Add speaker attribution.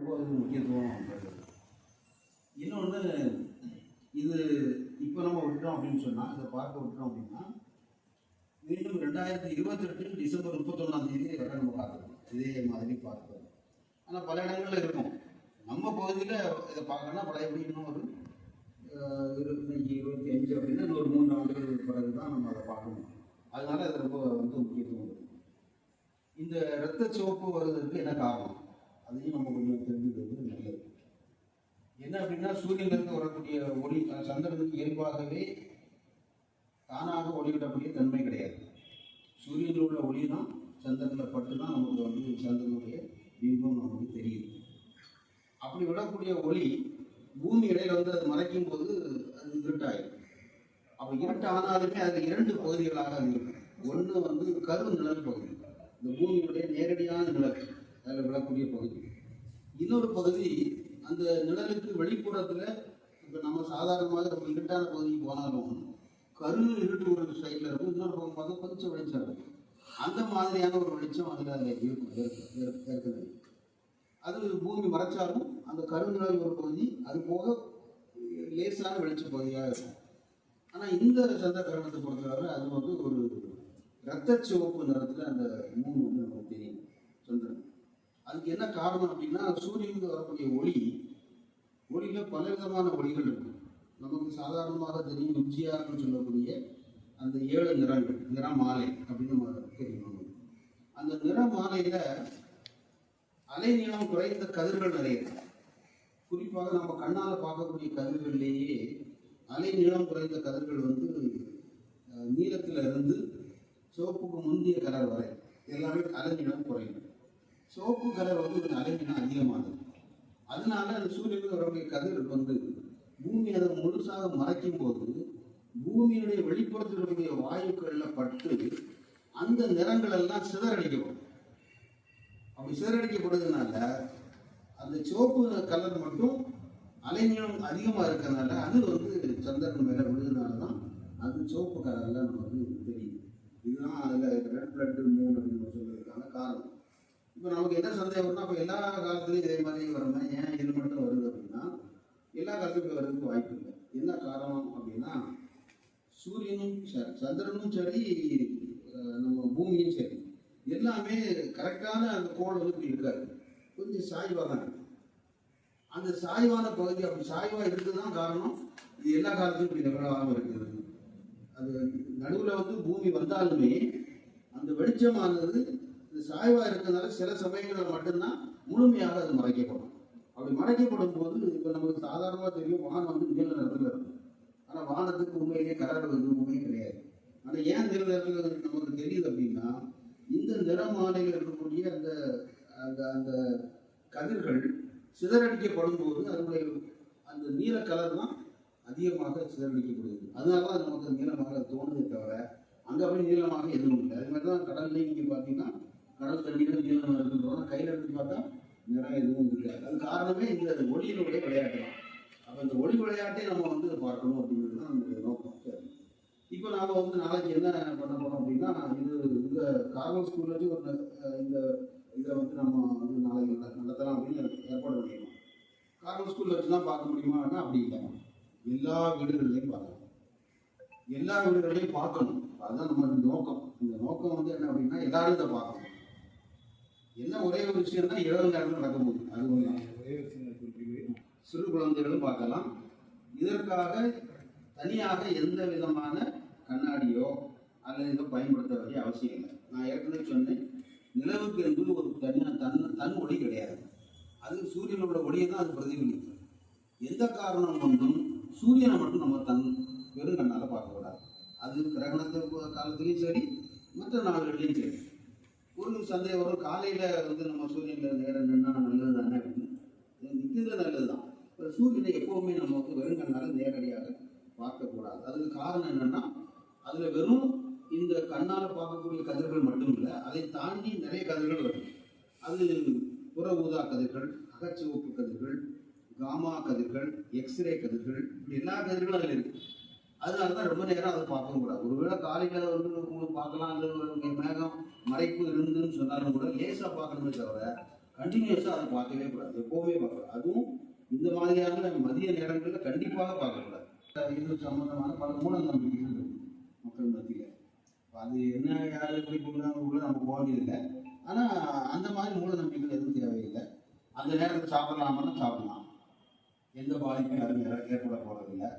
Speaker 1: ரொம்ப முக்கியத்துவம் இன்னொன்று இது இப்போ நம்ம விட்டோம் அப்படின்னு சொன்னால் இதை பார்க்க விட்டோம் அப்படின்னா மீண்டும் ரெண்டாயிரத்தி இருபத்தெட்டு டிசம்பர் முப்பத்தொன்னாம் தேதி வரை நம்ம பார்க்கணும். இதே மாதிரி பார்க்கணும். ஆனால் பல இடங்கள்ல இருக்கும். நம்ம பகுதியில் இதை பார்க்கணும்னா பழைய இன்னும் ஒரு இருபத்தஞ்சி இருபத்தி அஞ்சு அப்படின்னா இன்னொரு ஒரு மூணு ஆண்டுகள் பிறகு தான் நம்ம அதை பார்க்கணும் அதனால் அதனால அது ரொம்ப வந்து முக்கியத்துவம் இந்த இரத்த சிவப்பு வருவதற்கு என்ன காரணம்? அதையும் நம்ம கொஞ்சம் என்ன அப்படின்னா சூரியனிலிருந்து வரக்கூடிய ஒளி சந்திரனுக்கு இயல்பாகவே தானாக ஒளிவிடக்கூடிய தன்மை கிடையாது. சூரியனில் உள்ள ஒளி தான் சந்திரனில் பட்டு தான் நமக்கு வந்து சந்திரனுடைய பிம்பம் நமக்கு தெரியுது அப்படி விடக்கூடிய ஒளி பூமி இடையில வந்து அது மறைக்கும் போது அது இருட்டாயிடும் அப்போ இருட்டு ஆனாலுமே அதில் இரண்டு பகுதிகளாக அது இருக்கும். ஒன்று வந்து கரு நிழல் பகுதி. இந்த பூமியுடைய நேரடியான நிழல் அதில் விழக்கூடிய பகுதி. இன்னொரு பகுதி அந்த நிழலுக்கு வெளிப்புறத்துல இப்போ நம்ம சாதாரணமாக ரொம்ப இருட்டான பகுதிக்கு போனாலும் கரு இருட்டு ஒரு சைட்ல இருக்கும். இன்னொரு பக்கம் பார்த்தா கொஞ்சம் வெளிச்சம் இருக்கும் அந்த மாதிரியான ஒரு வெளிச்சம் அதில் இருக்கும் இருக்கு- இருக்குது அது பூமி மறைச்சாலும் அந்த கருநிழல் ஒரு பகுதி அது போக லேசான வெளிச்ச பகுதியாக இருக்கும். ஆனால் இந்த சந்த கிரகணத்தை பொறுத்தவரை அது வந்து ஒரு இரத்த சிவப்பு நிறத்தில் அந்த மூணு வந்து நமக்கு தெரியும். சந்திரன். அதுக்கு என்ன காரணம் அப்படின்னா சூரியனுக்கு வரக்கூடிய ஒளி ஒளியில் பலவிதமான ஒளிகள் இருக்கு. நமக்கு சாதாரணமாக தெரியும் உச்சியார்னு சொல்லக்கூடிய அந்த ஏழு நிறங்கள் நிறமாலை அப்படின்னு நம்ம தெரியும். அந்த அந்த நிறமாலையில் அலைநீளம் குறைந்த கதிர்கள் நிறைய இருக்கு. குறிப்பாக நம்ம கண்ணால் பார்க்கக்கூடிய கதிர்கள்லேயே அலைநீளம் குறைந்த கதிர்கள் வந்து நீளத்தில் இருந்து சிவப்புக்கு முந்தைய கலர் வரை எல்லாமே அலைநீளம் குறையும். சிவப்பு கலர் வந்து கொஞ்சம் அலைநீளம் அதிகமாகுது. அதனால அந்த சூரியனுக்கு வரக்கூடிய கதிர் வந்து பூமி அதை முழுசாக மறைக்கும் போது பூமியினுடைய வெளிப்புறத்தினுடைய வாயுக்கள்ல பட்டு அந்த நிறங்கள் எல்லாம் சிதறடிக்கப்படும் அப்படி சிதறடிக்கப்படுறதுனால அந்த சிவப்பு கலர் மட்டும் அலைநீளம் அதிகமாக இருக்கிறதுனால அது வந்து சந்திரன் மேலே விழுதுனால தான் அது சிவப்பு கலரில் நமக்கு தெரியுது. இதுதான் அதில் ரெட் பிளட்டு மூணு அப்படின்னு சொல்றதுக்கான காரணம். இப்போ நமக்கு என்ன சந்தேகம்னா அப்போ எல்லா காலத்துலையும் இதே மாதிரி வருமா ஏன் இது மட்டும் வருது அப்படின்னா எல்லா காலத்துக்கும் வர்றதுக்கு வாய்ப்பு இல்லை. என்ன காரணம் அப்படின்னா சூரியனும் சரி சந்திரனும் சரி நம்ம பூமியும் சரி எல்லாமே கரெக்டான அந்த கோடு வந்து இப்படி இருக்காது. கொஞ்சம் சாய்வாக தான் இருக்கு. அந்த சாய்வான பகுதி அப்படி சாய்வாக இருக்குது தான் காரணம். இது எல்லா காலத்துக்கும் இப்படி நிகழாமல் இருக்குது. அது நடுவில் வந்து பூமி வந்தாலுமே அந்த வெளிச்சமானது சாய்வா சாய்வாக இருக்கிறதுனால சில சமயங்களில் மட்டும்தான் முழுமையாக அது மறைக்கப்படும். அப்படி மறைக்கப்படும் போது இப்போ நமக்கு சாதாரணமாக தெரியும் வானம் வந்து நீல நிறத்தில் இருக்கும். ஆனால் வானத்துக்கு உண்மையிலேயே கலர் வந்து உண்மையே கிடையாது. ஆனால் ஏன் நீல நிறத்தில் நமக்கு தெரியுது அப்படின்னா இந்த நிறமாலையில் இருக்கக்கூடிய அந்த அந்த அந்த கதிர்கள் சிதறடிக்கப்படும் போது அதனுடைய அந்த நீல கலர் தான் அதிகமாக சிதறடிக்கப்படுது அதனால தான் நமக்கு நீளமாக தோணுதே தவிர அங்கே போய் நீளமாக எதுவும் இல்லை. அது மாதிரி தான் கடல்லையும் நீங்கள் பார்த்தீங்கன்னா கடல் தண்ணியில் நீளம் இருக்குன்றோம் கையில் எடுத்து பார்த்தா நிறம் எதுவும் இருக்காது அது காரணமே இந்த ஒளியினுடைய விளையாட்டு தான். அப்போ இந்த ஒளி விளையாட்டை நம்ம வந்து பார்க்கணும் அப்படிங்கிறது தான் நம்மளுடைய நோக்கம். சரி இப்போ நாம் வந்து நாளைக்கு என்ன பண்ண போகிறோம் அப்படின்னா இது இந்த கார்வல் ஸ்கூல்ல வச்சு ஒரு இந்த இதை வந்து நம்ம வந்து நாளைக்கு நடத்தலாம் அப்படின்னு ஏற்பாடு பண்ணிடலாம் கார்வல் ஸ்கூல்ல வச்சு தான் பார்க்க முடியுமான்னா அப்படி இல்லை. எல்லா வீடுகள்லையும் பார்க்கணும் எல்லா வீடுகளையும் பார்க்கணும். அதுதான் நம்ம நோக்கம். இந்த நோக்கம் வந்து என்ன அப்படின்னா எல்லாரும் இதை பார்க்கணும். என்ன ஒரே ஒரு விஷயம் தான் இரவு நேரத்தில் நடக்க போகுது அது.
Speaker 2: ஒரே குறிப்பிட்டு
Speaker 1: சிறு குழந்தைகளும் பார்க்கலாம். இதற்காக தனியாக எந்த விதமான கண்ணாடியோ அல்லது இதை பயன்படுத்த வேண்டிய அவசியம் இல்லை. நான் ஏற்கனவே சொன்னேன் நிலவுக்கு என்பது ஒரு தனியாக தன் தன் ஒளி கிடையாது. அது சூரியனோட ஒளியை தான் அது பிரதிபலிக்கும். எந்த காரணம் கொண்டும் சூரியனை மட்டும் நம்ம தன் வெறும் கண்ணால் பார்க்கக்கூடாது அது கிரகணத்து காலத்துலேயும் சரி மற்ற நாள்கள்லையும் சரி. ஒரு சந்தேகம் வரும் காலையில் வந்து நம்ம சூரியனில் நேரம் நின்னா நல்லது தானே அப்படின்னு. நிற்கிறது நல்லது தான் இப்போ சூரியனை எப்போவுமே நம்ம வந்து வெறும் கண்ணால் நேரடியாக பார்க்கக்கூடாது. அதுக்கு காரணம் என்னன்னா அதில் வெறும் இந்த கண்ணால் பார்க்கக்கூடிய கதிர்கள் மட்டும் இல்லை அதை தாண்டி நிறைய கதிர்கள் வரும் அது புற ஊதா கதிர்கள் அகச்சிவப்பு கதிர்கள் காமா கதிர்கள் எக்ஸ்ரே கதிர்கள் இப்படி எல்லா கதிர்களும் அதில் இருக்கு. அதனாலதான் ரொம்ப நேரம் அதை பார்க்கவும் கூடாது. ஒருவேளை காலையில் வந்து உங்களுக்கு பார்க்கலாம் அல்லது மேகம் மறைப்பு இருந்துன்னு சொன்னாலும் கூட லேசாக பார்க்கணுமே தவிர கண்டினியூஸாக அதை பார்க்கவே கூடாது. எப்போவுமே பார்க்கலாம் அதுவும் இந்த மாதிரியான மதிய நேரங்களில் கண்டிப்பாக பார்க்கக்கூடாது. இது சம்பந்தமான பல மூட நம்பிக்கைகள் இருக்கு மக்கள் மத்தியில். அது என்ன யார் எப்படி போகிறாங்க கூட நம்ம போக வேண்டியதில்லை ஆனால் அந்த மாதிரி மூட நம்பிக்கைகள் எதுவும் தேவையில்லை. அந்த நேரத்தில் சாப்பிடலாமான்னு சாப்பிடலாம். எந்த பாதிப்பும் யாரும் ஏற்பட போகிறதில்லை